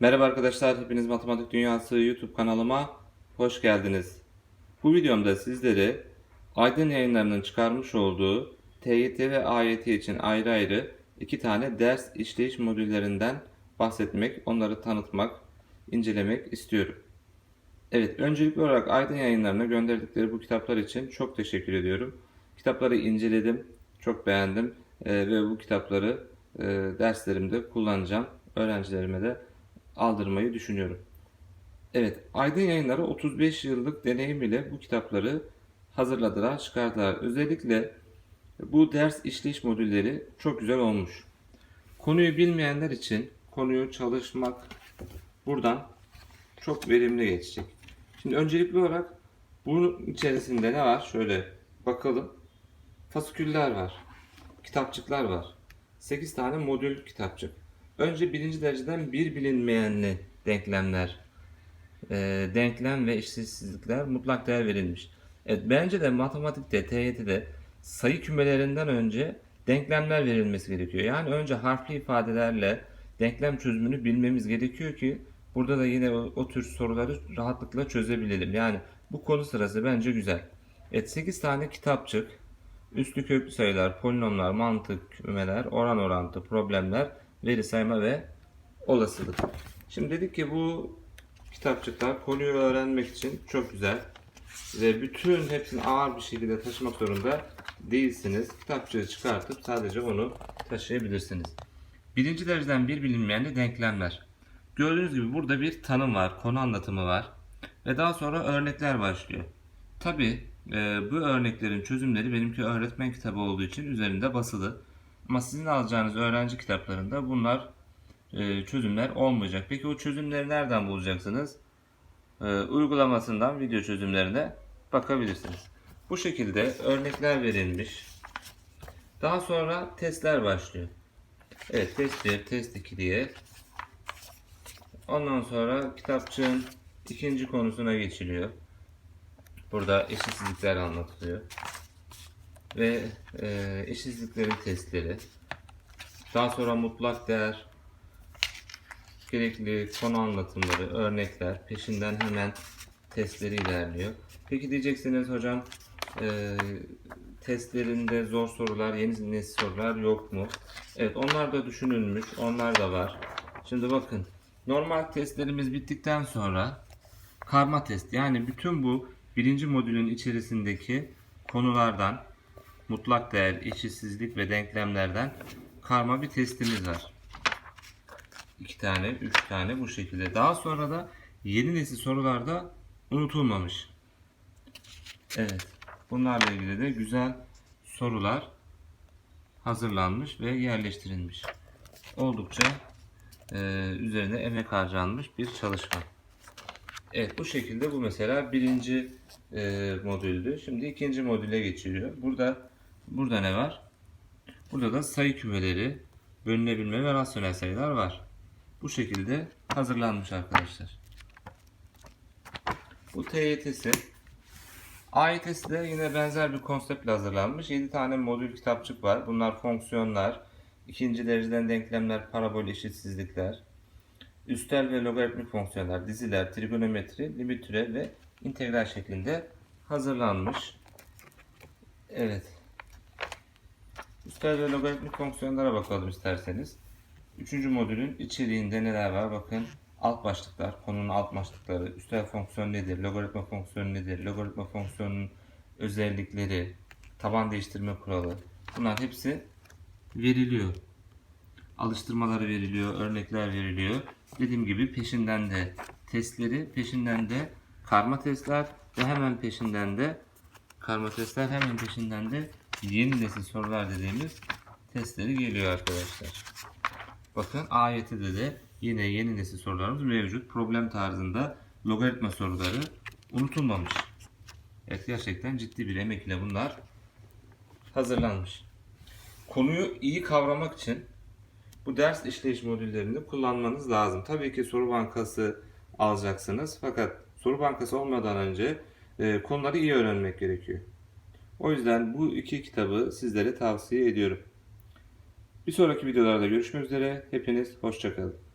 Merhaba arkadaşlar, hepiniz Matematik Dünyası YouTube kanalıma hoş geldiniz. Bu videomda sizlere Aydın Yayınları'nın çıkarmış olduğu TYT ve AYT için ayrı ayrı iki tane ders işleyiş modüllerinden bahsetmek, onları tanıtmak, incelemek istiyorum. Evet, öncelikli olarak Aydın Yayınları'na gönderdikleri bu kitaplar için çok teşekkür ediyorum. Kitapları inceledim, çok beğendim ve bu kitapları derslerimde kullanacağım. Öğrencilerime de aldırmayı düşünüyorum. Evet, Aydın Yayınları 35 yıllık deneyim ile bu kitapları hazırladılar, çıkardılar. Özellikle bu ders işleyiş modülleri çok güzel olmuş. Konuyu bilmeyenler için konuyu çalışmak buradan çok verimli geçecek. Şimdi öncelikli olarak bunun içerisinde ne var? Şöyle bakalım. Fasiküller var. Kitapçıklar var. 8 tane modül kitapçık. Önce birinci dereceden bir bilinmeyenli denklemler, e, denklem ve eşitsizlikler mutlak değer verilmiş. Evet, bence de matematikte, TYT'de sayı kümelerinden önce denklemler verilmesi gerekiyor. Yani önce harfli ifadelerle denklem çözümünü bilmemiz gerekiyor ki burada da yine o, o tür soruları rahatlıkla çözebilelim. Yani bu konu sırası bence güzel. Evet 8 tane kitapçık, üslü köklü sayılar, polinomlar, mantık, kümeler, oran orantı, problemler, veri sayma ve olasılık. Şimdi dedik ki bu kitapçıklar konuyu öğrenmek için çok güzel ve bütün hepsini ağır bir şekilde taşımak zorunda değilsiniz. Kitapçığı çıkartıp sadece onu taşıyabilirsiniz. Birinci dereceden bir bilinmeyen de denklemler. Gördüğünüz gibi burada bir tanım var, konu anlatımı var ve daha sonra örnekler başlıyor. Tabi bu örneklerin çözümleri benimki öğretmen kitabı olduğu için üzerinde basılı. Ama sizin alacağınız öğrenci kitaplarında bunlar e, çözümler olmayacak. Peki o çözümleri nereden bulacaksınız? E, uygulamasından video çözümlerine bakabilirsiniz. Bu şekilde örnekler verilmiş. Daha sonra testler başlıyor. Evet test 1, test 2 diye. Ondan sonra kitapçığın ikinci konusuna geçiliyor. Burada eşitsizlikler anlatılıyor. Ve e, eşitsizliklerin testleri. Daha sonra mutlak değer, gerekli konu anlatımları, örnekler, peşinden hemen testleri ilerliyor. Peki diyeceksiniz hocam e, testlerinde zor sorular, yeni nesil sorular yok mu? Evet onlar da düşünülmüş, onlar da var. Şimdi bakın normal testlerimiz bittikten sonra karma test yani bütün bu birinci modülün içerisindeki konulardan mutlak değer, eşitsizlik ve denklemlerden karma bir testimiz var. 2 tane, 3 tane bu şekilde. Daha sonra da yeni nesil sorularda unutulmamış. Evet. Bunlarla ilgili de güzel sorular hazırlanmış ve yerleştirilmiş. Oldukça e, üzerine emek harcanmış bir çalışma. Evet bu şekilde bu mesela birinci e, modüldü. Şimdi ikinci modüle geçiliyor. Burada burada ne var? Burada da sayı kümeleri, bölünebilme ve rasyonel sayılar var. Bu şekilde hazırlanmış arkadaşlar. Bu TYT'si. AYT'si de yine benzer bir konseptle hazırlanmış. 7 tane modül kitapçık var. Bunlar fonksiyonlar, ikinci dereceden denklemler, parabol eşitsizlikler, üstel ve logaritmik fonksiyonlar, diziler, trigonometri, limit türev ve integral şeklinde hazırlanmış. Evet. Üstel ve logaritmik fonksiyonlara bakalım isterseniz. Üçüncü modülün içeriğinde neler var? Bakın alt başlıklar, konunun alt başlıkları, üstel fonksiyon nedir, logaritma fonksiyonu nedir, logaritma fonksiyonunun özellikleri, taban değiştirme kuralı. Bunlar hepsi veriliyor. Alıştırmaları veriliyor, örnekler veriliyor. Dediğim gibi peşinden de testleri, peşinden de karma testler ve hemen peşinden de karma testler hemen peşinden de yeni nesil sorular dediğimiz testleri geliyor arkadaşlar. Bakın AYT'de de yine yeni nesil sorularımız mevcut. Problem tarzında logaritma soruları unutulmamış. Evet gerçekten ciddi bir emek ile bunlar hazırlanmış. Konuyu iyi kavramak için bu ders işleyiş modüllerini kullanmanız lazım. Tabii ki soru bankası alacaksınız. Fakat soru bankası olmadan önce e, konuları iyi öğrenmek gerekiyor. O yüzden bu iki kitabı sizlere tavsiye ediyorum. Bir sonraki videolarda görüşmek üzere. Hepiniz hoşçakalın.